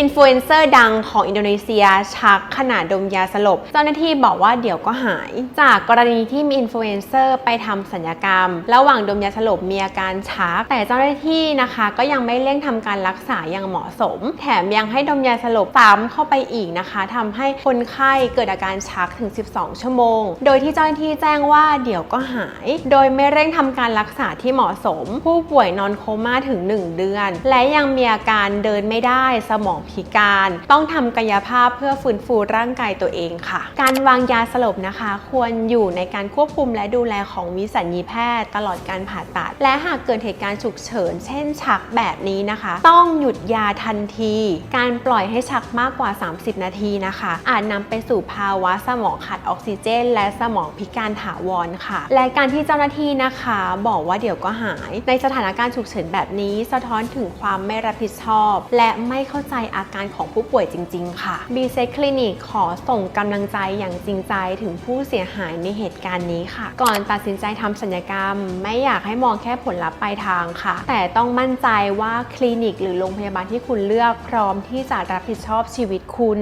อินฟลูเอนเซอร์ดังของอินโดนีเซีย ชักขณะดดมยาสลบ เจ้าหน้าที่บอกว่าเดี๋ยวก็หาย จากกรณีที่มีอินฟลูเอนเซอร์ไปทำสัญญกรรม ระหว่างดมยาสลบมีอาการชัก แต่เจ้าหน้าที่นะคะก็ยังไม่เร่งทำการรักษาอย่างเหมาะสม แถมยังให้ดมยาสลบซ้ำเข้าไปอีกนะคะทำให้คนไข้เกิดอาการชักถึง 12 ชั่วโมง โดยที่เจ้าหน้าที่แจ้งว่าเดี๋ยวก็หาย โดยไม่เร่งทำการรักษาที่เหมาะสม ผู้ป่วยนอนโคม่าถึง 1 เดือน และยังมีอาการเดินไม่ได้สมองพิการ ต้องทำกายภาพเพื่อฟื้นฟูร่างกายตัวเองค่ะ การวางยาสลบนะคะ ควรอยู่ในการควบคุมและดูแลของวิสัญญีแพทย์ ตลอดการผ่าตัด และหากเกิดเหตุการณ์ฉุกเฉิน เช่น ชักแบบนี้นะคะ ต้องหยุดยาทันที การปล่อยให้ชักมากกว่า 30 นาทีนะคะ อาจนำไปสู่ภาวะสมองขาดออกซิเจน และสมองพิการถาวรค่ะ และการที่เจ้าหน้าที่นะคะ บอกว่าเดี๋ยวก็หาย ในสถานการณ์ฉุกเฉินแบบนี้ สะท้อนถึงความไม่รับผิดชอบ และไม่เข้าใจอาการของผู้ป่วยจริง ๆ ค่ะ B.C Clinic ขอส่งกำลังใจอย่างจริงใจถึงผู้เสียหายในเหตุการณ์นี้ค่ะ ก่อนตัดสินใจทำสัญญกรรม ไม่อยากให้มองแค่ผลลัพธ์ปลายทางค่ะ แต่ต้องมั่นใจว่าคลินิก หรือโรงพยาบาลที่คุณเลือกพร้อมที่จะรับผิดชอบชีวิตคุณ